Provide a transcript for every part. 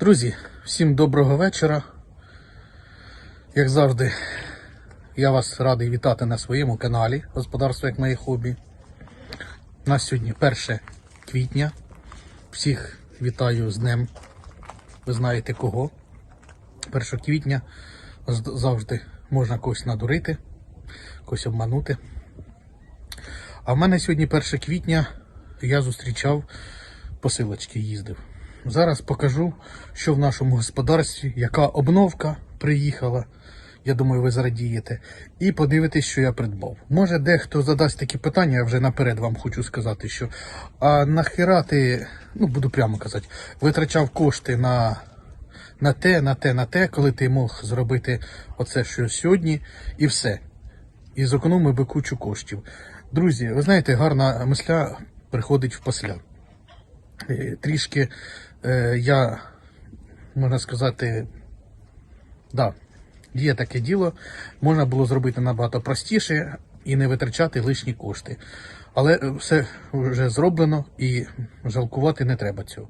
Друзі, всім доброго вечора. Як завжди, я вас радий вітати на своєму каналі Господарство як моє хобі. У нас сьогодні 1 квітня. Всіх вітаю з днем. Ви знаєте кого. 1 квітня завжди можна когось надурити, когось обманути. А в мене сьогодні 1 квітня я зустрічав посилочки, їздив. Зараз покажу, що в нашому господарстві, яка обновка приїхала. Я думаю, ви зрадієте. І подивитесь, що я придбав. Може, дехто задасть такі питання, я вже наперед вам хочу сказати, що а нахера ти, ну буду прямо казати, витрачав кошти на, на те, на те, на те, коли ти мог зробити оце, що сьогодні, і все. І зекономив би кучу коштів. Друзі, ви знаєте, гарна мисля приходить в посля. Е, Трішки я, можна сказати, да, є таке діло. Можна було зробити набагато простіше і не витрачати лишні кошти. Але е, все вже зроблено і жалкувати не треба цього.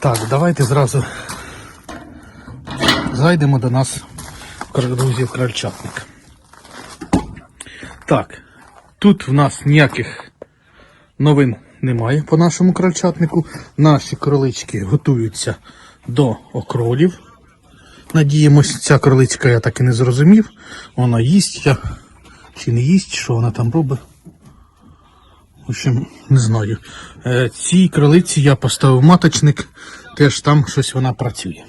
Так, давайте зразу зайдемо до нас, друзі, в крольчатник. Так, тут в нас ніяких новин немає по нашому крольчатнику. Наші кролички готуються до окролів. Надіємось, ця кроличка я так і не зрозумів. Вона їсть я чи не їсть, що вона там робить. В общем, не знаю. Е, Цій кролиці я поставив маточник, теж там щось вона працює.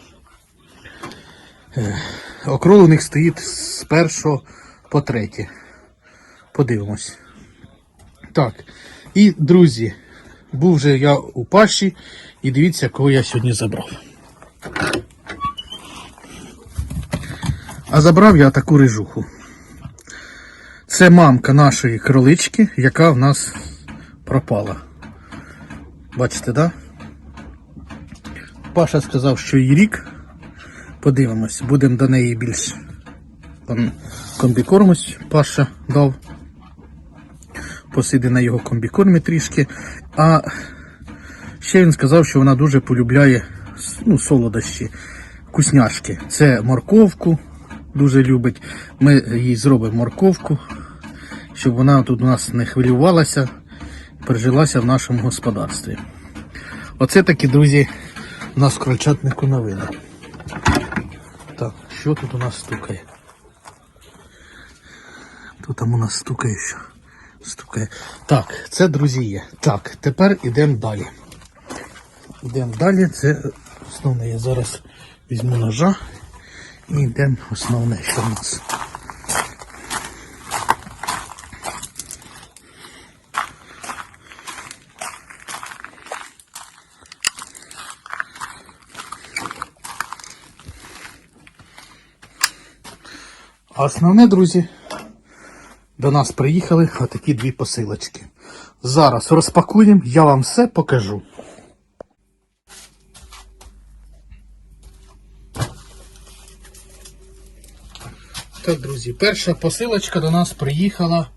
Е, Окрол у них стоїть з першого по третє. Подивимось. Так. І, друзі, був вже я у паші, і дивіться, кого я сьогодні забрав. А забрав я таку рижуху. Це мамка нашої кролички, яка в нас пропала. Бачите, да? Паша сказав, що їй рік. Подивимось, будемо до неї більш Там комбікормось Паша дав. Посиди на його комбікормі трішки. А ще він сказав, що вона дуже полюбляє ну, солодощі, вкусняшки. Це морковку дуже любить. Ми їй зробимо морковку, щоб вона тут у нас не хвилювалася, прижилася в нашому господарстві. Оце такі, друзі, у нас в крольчатнику новини. Так, що тут у нас стукає? Хто там у нас стукає що? Стукає. Так, це друзі є. Так, тепер йдемо далі. Йдемо далі. Це основне. Я зараз візьму ножа і йдемо основне, що в нас. Основне, друзі, до нас приїхали отакі дві посилочки. Зараз розпакуємо, я вам все покажу. Так, друзі, перша посилочка до нас приїхала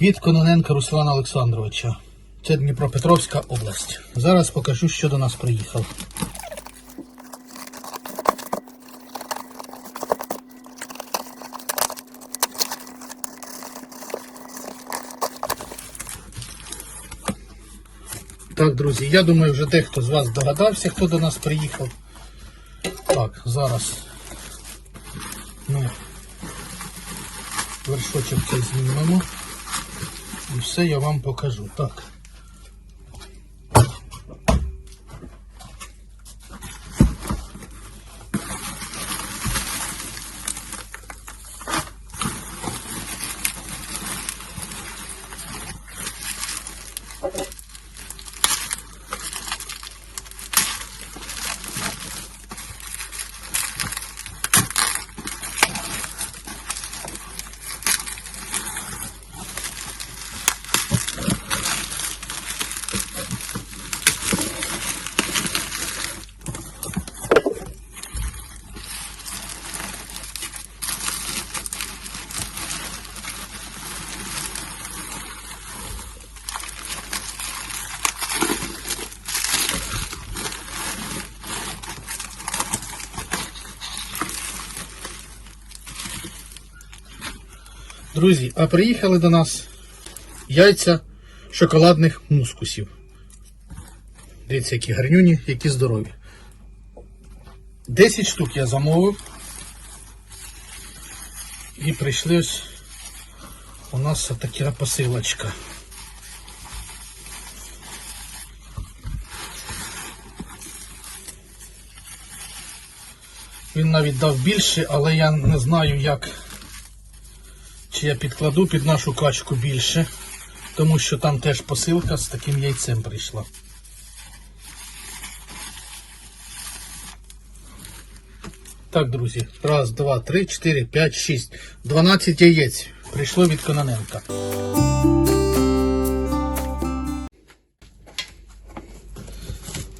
від Кононенка Руслана Олександровича. Це Дніпропетровська область. Зараз покажу, що до нас приїхало. Так, друзі, я думаю, вже дехто з вас догадався, хто до нас приїхав. Так, зараз ми вершочок цей знімемо. І все я вам покажу. Так. Друзі, а приїхали до нас яйця шоколадних мускусів. Дивіться, які гарнюні, які здорові. 10 штук я замовив. І прийшли ось у нас така посилочка. Він навіть дав більше, але я не знаю, як чи я підкладу під нашу качку більше, тому що там теж посилка з таким яйцем прийшла. Так, друзі, раз, два, три, чотири, п'ять, шість. Дванадцять яєць прийшло від Кононенка.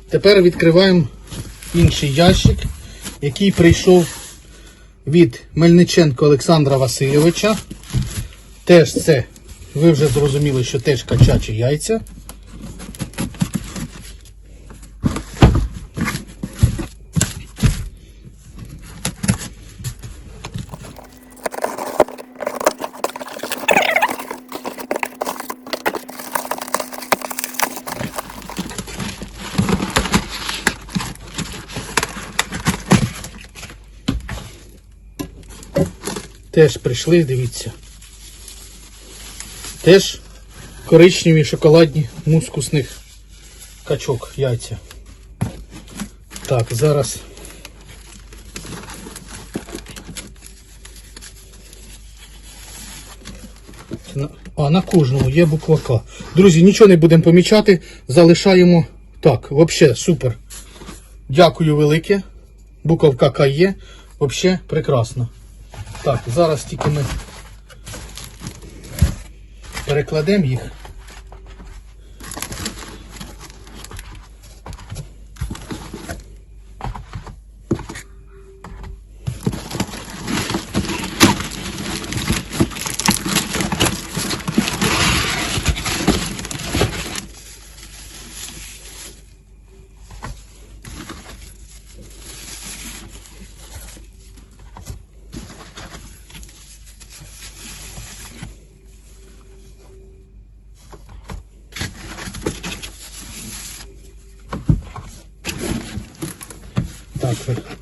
Тепер відкриваємо інший ящик, який прийшов від Мельниченко Олександра Васильовича. Теж це, ви вже зрозуміли, що теж качачі яйця. Теж прийшли, дивіться. Теж коричневі шоколадні мускусних качок яйця. Так, зараз. А, на кожному є буква К. Друзі, нічого не будемо помічати, залишаємо так, взагалі супер. Дякую велике. Буковка К є. Взагалі прекрасно. Так, зараз тільки ми перекладемо їх.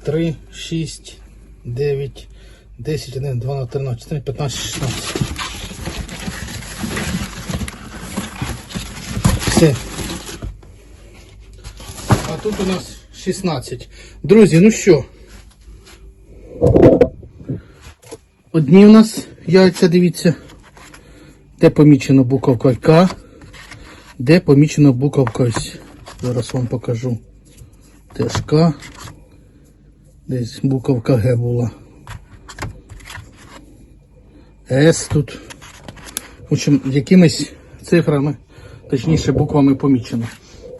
3, 6, 9, 10, 11, 12, 13, 14, 15, 16. Все. А тут у нас 16. Друзі, ну що? Одні у нас яйця, дивіться. Де помічено буковка К, де помічено буковка ось. Зараз вам покажу. Теж К. Десь буковка Г була. С тут. В общем, якимись цифрами, точніше буквами помічено.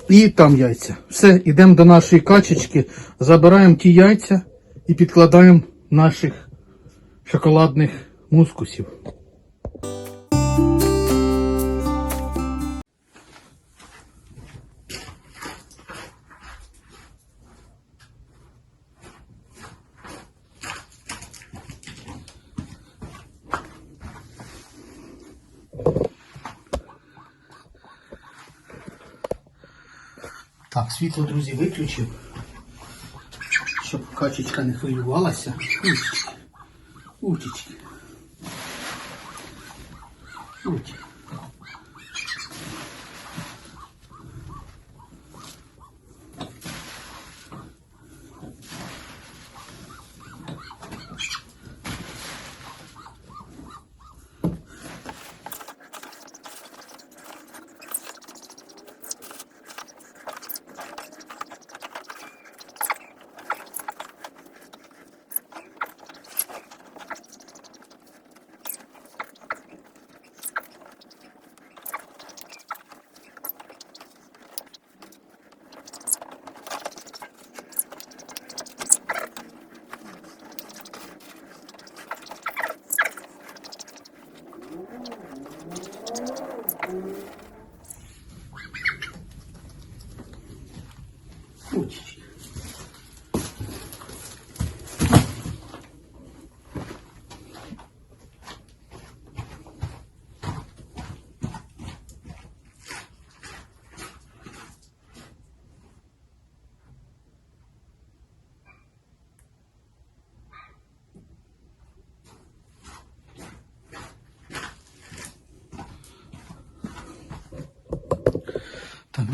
І там яйця. Все, йдемо до нашої качечки, забираємо ті яйця і підкладаємо наших шоколадних мускусів. Так, світло, друзі, виключив, щоб качечка не хвилювалася. Утічки. Утічки. Утічки.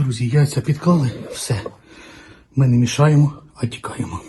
Друзі, яйця підклали, все. Ми не мішаємо, а тікаємо.